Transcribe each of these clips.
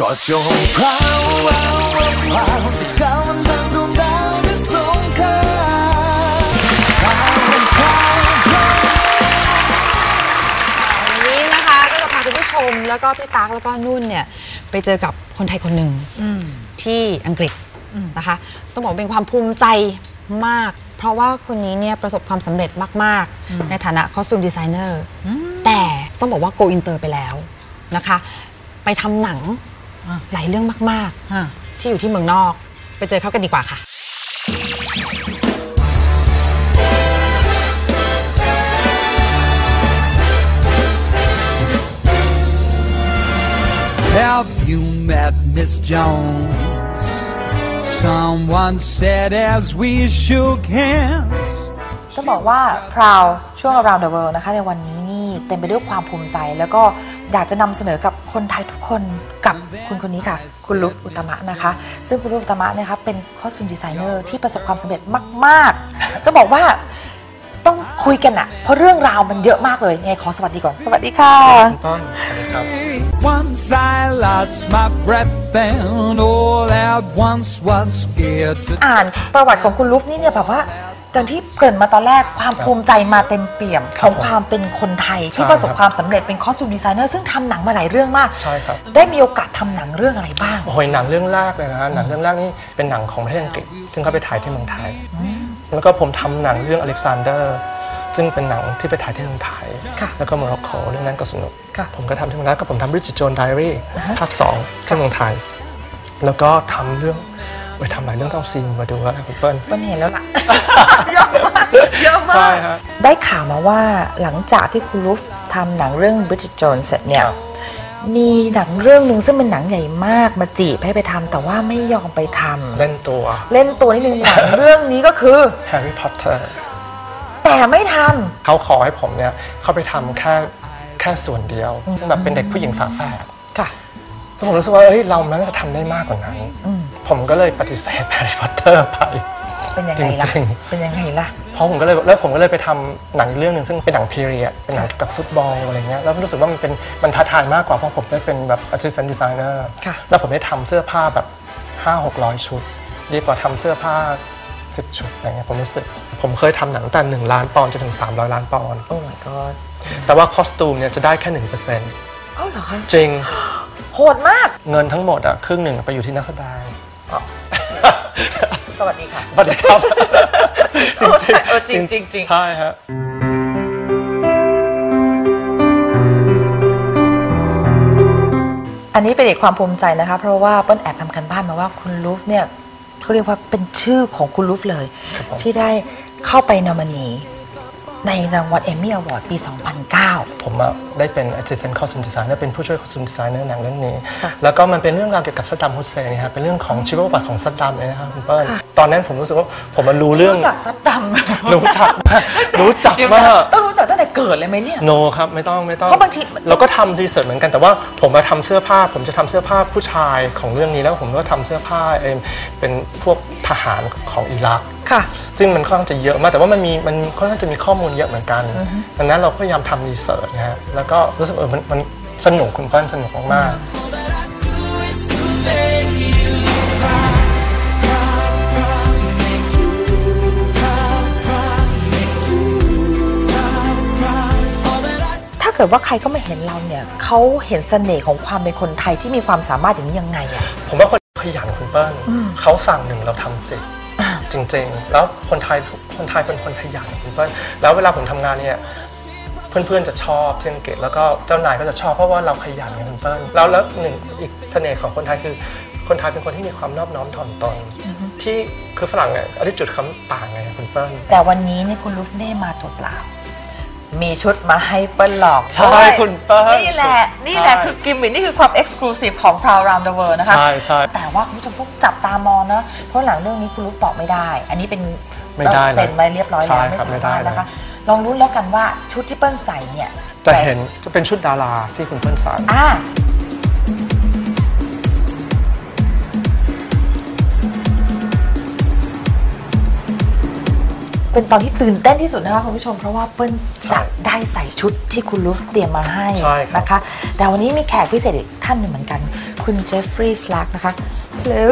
ก็จงพราวพราวพราวสักคำมันดังดวงดาวที่สงครามพราวพราวพราววันนี้นะคะก็จะพาคุณผู้ชมแล้วก็พี่ตั๊กแล้วก็นุ่นเนี่ยไปเจอกับคนไทยคนหนึ่งที่อังกฤษนะคะ ต้องบอกว่าเป็นความภูมิใจมาก เพราะว่าคนนี้เนี่ยประสบความสำเร็จมาก ๆ ในฐานะคอสตูมดีไซเนอร์แต่ต้องบอกว่าโกอินเตอร์ไปแล้วนะคะ ไปทำหนัง หลายเรื่องมากๆ ที่อยู่ที่เมืองนอก ไปเจอเขากันดีกว่าค่ะ Have you met Miss Jones? Someone said as we shook hands. ต้องบอกว่าพราวช่วง around the world นะคะ ในวันนี้นี่เต็มไปด้วยความภูมิใจแล้วก็ อยากจะนำเสนอกับคนไทยทุกคนกับคุณคนนี้ค่ะ คุณลุฟอุตมะนะคะ ซึ่งคุณลุฟอุตมะเนะคะเป็นคอสตูมดีไซเนอร์ที่ประสบความสำเร็จมากๆต้องบอกว่าต้องคุยกันอะเพราะเรื่องราวมันเยอะมากเลยยังไงขอสวัสดีก่อน สวัสดีค่ะ Once I lost my breath and all at once was scared to อ่านประวัติของคุณลุฟนี่เนี่ยแบบว่า อย่างที่เกริ่นมาตอนแรกความภูมิใจมาเต็มเปี่ยมของความเป็นคนไทยที่ประสบความสำเร็จเป็นคอสตูมดีไซเนอร์ซึ่งทำหนังมาหลายเรื่องมากใช่ครับได้มีโอกาสทำหนังเรื่องอะไรบ้างโอ้ยหนังเรื่องแรกเลยนะหนังเรื่องแรกนี่เป็นหนังของประเทศอังกฤษซึ่งเขาไปถ่ายที่เมืองไทย แล้วก็ผมทำหนังเรื่องอเล็กซานเดอร์ซึ่งเป็นหนังที่ไปถ่ายที่เมืองไทยค่ะแล้วก็โมร็อกโกเรื่องนั้นก็สนุกค่ะผมก็ทำที่เมืองไทยก็ผมทำบริจิตโจนไดอารี่ภาคสองที่เมืองไทย แล้วก็ทำเรื่อง ไปทำหลายเรื่องต้องซีนมาดูแล้วนะคุณเปิ้ลวันเห็นแล้วล่ะ เยอะมากเยอะมาใช่ก ฮะ ได้ข่าวมาว่าหลังจากที่คุณลุฟทำหนังเรื่อง Bridget Jones เสร็จเนี่ย ครับ มีหนังเรื่องหนึ่งซึ่งเป็นหนังใหญ่มากมาจีบให้ไปทำแต่ว่าไม่ยอมไปทำเล่นตัวเล่นตัวนิดนึงหนังเรื่องนี้ก็คือแฮร์รี่พอตเตอร์แต่ไม่ทำเขาขอให้ผมเนี่ย เข้าไปทำแค่แค่ส่วนเดียว ซึ่งแบบเป็นเด็กผู้หญิงฝาแฝดค่ะ แล้วผมรู้สึกว่าเฮ้ยเราน่าจะทำได้มากกว่านั้น ผมก็เลยปฏิเสธแฮร์รี่พอตเตอร์ไป เป็นยังไงล่ะ จริงเป็นยังไงล่ะ เพราะผมก็เลยแล้วผมก็เลยไปทำหนังอีกเรื่องหนึ่งซึ่งเป็นหนังพีเรียดเป็นหนังเกี่ยวกับฟุตบอลอะไรเงี้ยแล้วรู้สึกว่ามันเป็นมันท้าทายมากกว่าเพราะผมได้เป็นแบบ assistant designer ค่ะ แล้วผมได้ทำเสื้อผ้าแบบ 5 6 0 0 ชุด ดีกว่าทำเสื้อผ้า 10 ชุดอะไรเงี้ยผมรู้สึก ผมเคยทำหนังแต่1ล้านปอนด์จนถึง 300 ล้านปอนด์โอ้ my god แต่ว่าคอสตูมเนี่ยจะได้แค่1%เเอ้าเหรอคะจริง โหดมาก เงินทั้งหมดอะครึ่งหนึ่งไปอยู่ที่นักแสดง อ๋อสวัสดีค่ะ สวัสดีครับเออใช่เออจริงจริงจริงใช่ฮะอันนี้เป็นอีกความภูมิใจนะคะ เพราะว่าเปิ้ลแอบทำกันบ้านมาว่าคุณลูฟเนี่ยเขาเรียกว่าเป็นชื่อของคุณลูฟเลย ที่ได้เข้าไปนอมินี ในรางวัลเอมมี่อวอร์ดปี 2009 ผมอะได้เป็น assistant costume designer เป็นผู้ช่วย costume designer หนังเรื่องนี้ค่ะแล้วก็มันเป็นเรื่องราวเกี่ยวกับซัดดัมฮุสเซนนะครับเป็นเรื่องของชีวประวัติของซัดดัมเลยนะครับคุณเปิ้ลตอนนั้นผมรู้สึกว่าผมมารู้เรื่องรู้จักซัดดำรู้จักมากรู้จักเดี๋ยวมานะกต้องรู้จักตั้งแต่ เกิดเลยไหมเนี่ย โนครับไม่ต้องไม่ต้องเพราะบางที เราก็ทำรีเสิร์ชเหมือนกันแต่ว่าผมมาทำเสื้อผ้า ผมจะทำเสื้อผ้าผู้ชายของเรื่องนี้แล้วผมก็ทำเสื้อผ้าเองเป็นพวกทหารของอิรัก ค่ะ ซึ่งมันค่อนข้างจะเยอะมากแต่ว่ามันมีมันค่อนข้างจะมีข้อมูลเยอะเหมือนกันดังนั้นเราก็พยายามทำรีเสิร์ชนะฮะแล้วก็รู้สึกเออมันมันสนุกคุณเปิ้ลสนุกมากๆ เกิดว่าใครก็ไม่เห็นเราเนี่ยเขาเห็นเสน่ห์ของความเป็นคนไทยที่มีความสามารถอย่างนี้ยังไงอะ ผมว่าคนขยันคุณเปิ้ลเขาสั่งหนึ่งเราทำสิ จริงๆ แล้วคนไทยคนไทยเป็นคนขยันคุณเปิ้ลแล้วเวลาผมทำงานเนี่ยเพื่อนๆจะชอบที่อังกฤษแล้วก็เจ้านายก็จะชอบเพราะว่าเราขยันไงคุณเปิ้ลแล้วแล้วหนึ่งอีกเสน่ห์ของคนไทยคือ คนไทยเป็นคนที่มีความนอบน้อมถ่อมตนที่คือฝรั่งเนี่ยอันนี้จุดคำต่างไงคุณเปิ้ลแต่วันนี้เนี่ยคุณลูฟไม่ได้มาตัวเปล่า มีชุดมาให้เปิ้ลหลอกใช่ด้วยคุณเปิ้ลนี่แหละนี่แหละใช่ คือกิมมิคนี่คือความเอ็กซ์คลูซีฟของ Proud Round the World นะคะ ใช่ใช่ แต่ว่าคุณผู้ชมต้องจับตามองนะ เพราะหลังเรื่องนี้คุณลูฟบอกไม่ได้ อันนี้เป็นไม่ได้นะเซ็นไว้เรียบร้อยใช่แล้วครับไม่ไม่ได้สามารถนะ นะคะ ลองรุ้นแล้วกันว่าชุดที่เปิ้ลใส่เนี่ยจะเห็นจะเป็นชุดดาราที่คุณเปิ้ลใส่ อ่า เป็นตอนที่ตื่นเต้นที่สุดนะคะคุณผู้ชม เพราะว่าเปิ้ลจะได้ใส่ชุดที่คุณลูฟเตรียมมาให้ใช่ครับนะคะ แต่วันนี้มีแขกพิเศษอีกท่านหนึ่งเหมือนกัน คุณเจฟฟรีย์สลักนะคะ Hello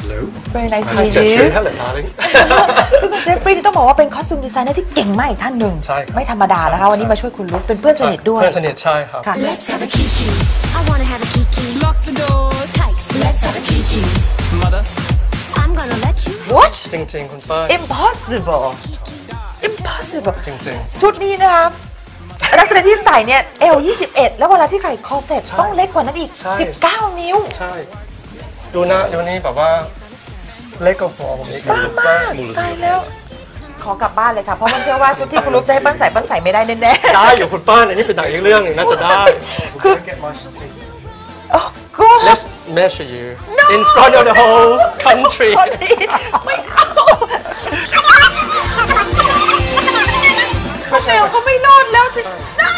Hello very nice to Hi meet Jeffrey you hello darling ซึ่งคุณเจฟฟรีย์นี่ต้องบอกว่าเป็นคอสตูมดีไซเนอร์ที่เก่งมากอีกท่านหนึ่งใช่ครับไม่ธรรมดานะคะ วันนี้มาช่วยคุณลุฟเป็นเพื่อนสนิทด้วย เพื่อนสนิทใช่ครับค่ะ Let's have a kiki. I wanna have a kiki. Lock the door tight. Let's have a kiki. Mother, I'm gonna let you. What จริงๆ คุณเปิ้ล impossible impossible จริง ชุดนี้นะคะลักษณะที่ใส่เนี่ยเอล21 แล้วเวลาที่ใส่คอเซ็ตต้องเล็กกว่านั้นอีก ใช่ 19 นิ้ว ๆ ใช่ ดูหนะดูนี่แบบว่า เล็กกว่าหัวผมอีกบ้ามากตายแล้ว ขอกลับบ้านเลยค่ะ เพราะมันเชื่อว่าชุดที่คุณลุฟจะให้เปิ้ลใส่เปิ้ลใส่ไม่ได้แน่ได้อยู่คุณเปิ้ลอันนี้เป็นหนังอีกเรื่องหนึ่งน่าจะได้คือๆโอ้ ก็ Let's measure you in front of the whole country ไม่เอาเขาแมวเขาไม่รอดแล้วสิ no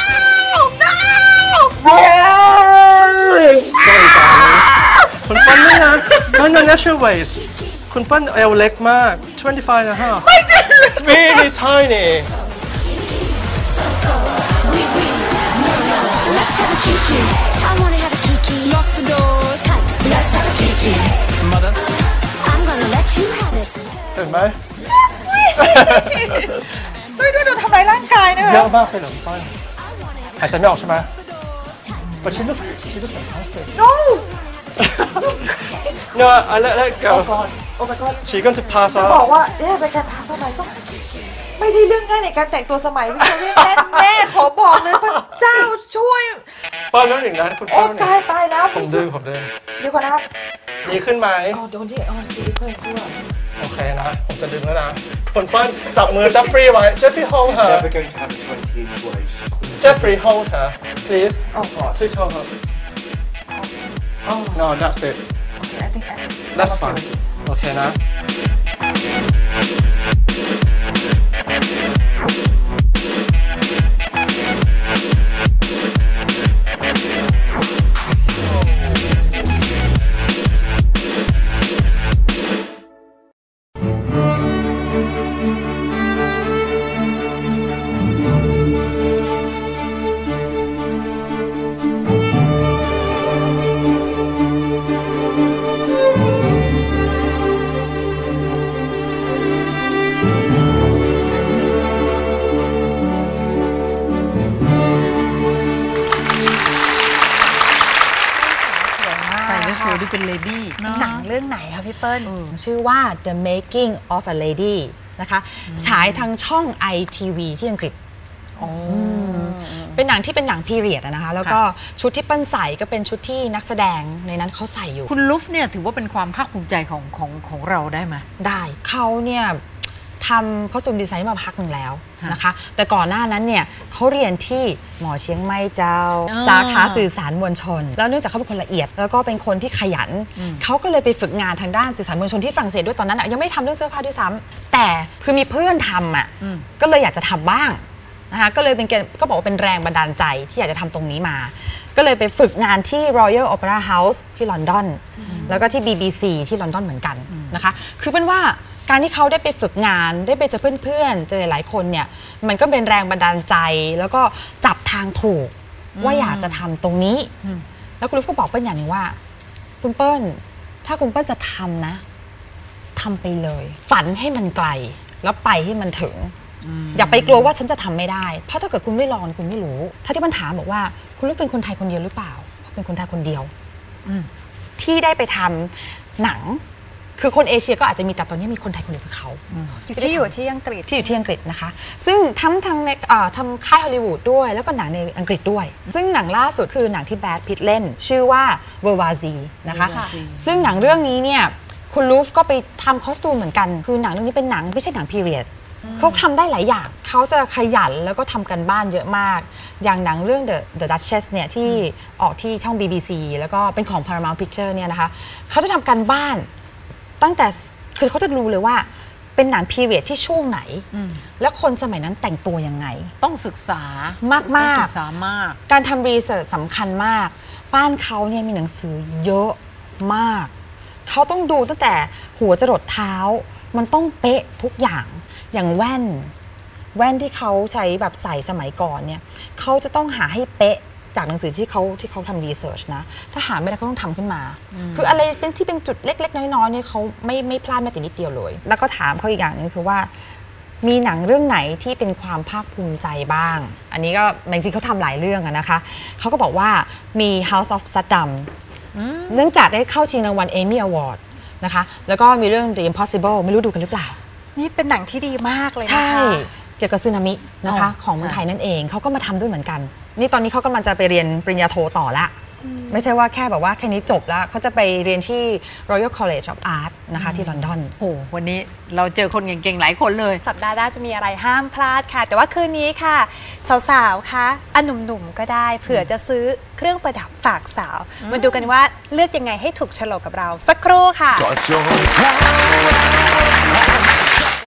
no คุณเปิ้ลนี่นะ no no natural waist คุณเปิ้ลเอวเล็กมาก 25 นะฮะ It's really tiny Let's have a kiki. I wanna Let's have a kiki. mother, I'm gonna let you have it. เห็นไหม ช่วยด้วยโดนทำร้ายร่างกายนะ เย คะ อะมากเลยเหรอคุณเปิ้ลหายใจไม่ออกใช่ไหม But she looks she looks fantastic no No I let let it go oh god oh my god She going to pass บอ out กว่าเอ๊ะรายการพาสมัยก็ ไม่ใช่เรื่องง่ายในการแต่งตัวสมัยวิกตอเรียนแน่แน่ขอบอกเลยพระเจ้าช่วย เปิ้ลแล้วหนึ่งนะคุณโอ้เปิ้ลตายตายแล้วผมดึงผมดึงเดี๋ยวก่อนนะครับดีขึ้นไหมอ๋อโดนที่อ๋อซีรีส์เพื่อนด้วยโอเคนะ ผมจะดึงแล้วนะคุณเปิ้ลจับมือเจฟฟรีย์ไว้เจฟฟรีย์ hold her Never going to have a 20 inch waist. Jeffrey hold her please โอ้ god please hold her โอ้ no that's it okay I think I think that's I'm okay fine with this โอเคนะ เปิ้ลชื่อว่า The Making of a Lady นะคะฉายทางช่อง ITV ที่อังกฤษมเป็นหนังที่เป็นหนังพีเรียดนะคะ แล้วก็ชุดที่เปิ้ลใส่ก็เป็นชุดที่นักแสดงในนั้นเขาใส่อยู่ คุณลุฟเนี่ยถือว่าเป็นความภาคภูมิใจของของของเราได้ไหมได้เขาเนี่ย ทำคอสตูมดีไซน์มาพักหนึ่งแล้วค่ะนะคะ แต่ก่อนหน้านั้นเนี่ยเขาเรียนที่หมอเชียงใหม่เจ้าอ่าสาขาสื่อสารมวลชน แล้วเนื่องจากเขาเป็นคนละเอียด แล้วก็เป็นคนที่ขยัน เขาก็เลยไปฝึกงานทางด้านสื่อสารมวลชนที่ฝรั่งเศสด้วยตอนนั้นอะยังไม่ได้ทำเรื่องเสื้อผ้าด้วยซ้ำแต่คือมีเพื่อนทำอะก็เลยอยากจะทำบ้างนะคะก็เลยเป็นเกณฑ์ก็บอกว่าเป็นแรงบันดาลใจที่อยากจะทำตรงนี้มา ก็เลยไปฝึกงานที่ Royal Opera House ที่ลอนดอน แล้วก็ที่ BBC ที่ลอนดอนเหมือนกันนะคะ คือเป็นว่า การที่เขาได้ไปฝึกงานได้ไปเจอเพื่อนๆเจอหลายคนเนี่ย มันก็เป็นแรงบันดาลใจ แล้วก็จับทางถูกว่าอยากจะทำตรงนี้ แล้วคุณลูกก็บอกเปิ้ลอย่างหนึงว่า คุณเปิ้ลถ้าคุณเปิ้ลจะทำนะทำไปเลย ฝันให้มันไกล แล้วไปให้มันถึงอย่าไปกลัวว่าฉันจะทำไม่ได้ เพราะถ้าเกิดคุณไม่ลองคุณไม่รู้ ถ้าที่มันถามบอกว่า คุณลูกเป็นคนไทยคนเดียวหรือเปล่า เป็นคนไทยคนเดียวที่ได้ไปทำหนัง คือคนเอเชียก็อาจจะมีแต่ตอนนี้มีคนไทยคนเดียวคือเขาที่อยู่ที่อังกฤษที่อยู่ที่อังกฤษนะคะ ซึ่งทำทางในเอ่อทำค่ายฮอลลีวูดด้วยแล้วก็หนังในอังกฤษด้วย ซึ่งหนังล่าสุดคือหนังที่แบดพิตเล่น ชื่อว่าเวอร์วาซีนะคะซึ่งหนังเรื่องนี้เนี่ยคุณลูฟก็ไปทำคอสตูมเหมือนกัน คือหนังเรื่องนี้เป็นหนังไม่ใช่หนังพีเรียดเขาทำได้หลายอย่าง เขาจะขยันแล้วก็ทำกันบ้านเยอะมาก อย่างหนังเรื่อง The The Duchess เนี่ยที่ออกที่ช่อง BBC แล้วก็เป็นของ Paramount Picture เนี่ยนะคะ เขาจะทำกันบ้าน ตั้งแต่คือเขาจะรู้เลยว่าเป็นหนังพีเรียดที่ช่วงไหน แล้วคนสมัยนั้นแต่งตัวยังไง ต้องศึกษามากๆต้องศึกษามาก การทำรีเสิร์ชสำคัญมาก บ้านเขาเนี่ยมีหนังสือเยอะมาก เขาต้องดูตั้งแต่หัวจรดเท้า มันต้องเป๊ะทุกอย่างอย่างแว่น แว่นที่เขาใช้แบบใส่สมัยก่อนเนี่ยเขาจะต้องหาให้เป๊ะ จากหนังสือที่เขาที่เขาทำรีเสิร์ชนะ ถ้าหาไม่ได้ก็ต้องทำขึ้นมา คืออะไรเป็นที่เป็นจุดเล็ก ๆ น้อยๆเนี่ยเขาไม่ไม่พลาดแม้แต่นิดเดียวเลย แล้วก็ถามเขาอีกอย่างหนึงคือว่า มีหนังเรื่องไหนที่เป็นความภาคภูมิใจบ้าง อันนี้ก็จริงๆเขาทำหลายเรื่องอะนะคะเขาก็บอกว่ามี House of Saddam เนื่องจากได้เข้าชิงรางวัล Emmy Award นะคะแล้วก็มีเรื่อง The Impossible ไม่รู้ดูกันหรือเปล่า นี่เป็นหนังที่ดีมากเลยนะคะใช่เกี่ยวกับสึนามินะคะอ๋อของเมืองใช่ไทยนั่นเองเขาก็มาทำด้วยเหมือนกัน นี่ตอนนี้เขากำลังจะไปเรียนปริญญาโทต่อละ ไม่ใช่ว่าแค่แบบว่าแค่นี้จบแล้วเขาจะไปเรียนที่ Royal College of Art นะคะที่ลอนดอนโอ้โหวันนี้เราเจอคนเก่งๆ หลายคนเลย สัปดาห์หน้าจะมีอะไรห้ามพลาดค่ะ แต่ว่าคืนนี้ค่ะ สาวๆ คะอันหนุ่มๆ ก็ได้เผื่อจะซื้อเครื่องประดับฝากสาว มาดูกันว่าเลือกยังไงให้ถูกโฉลกกับเรา สักครู่ค่ะก็จงเข้า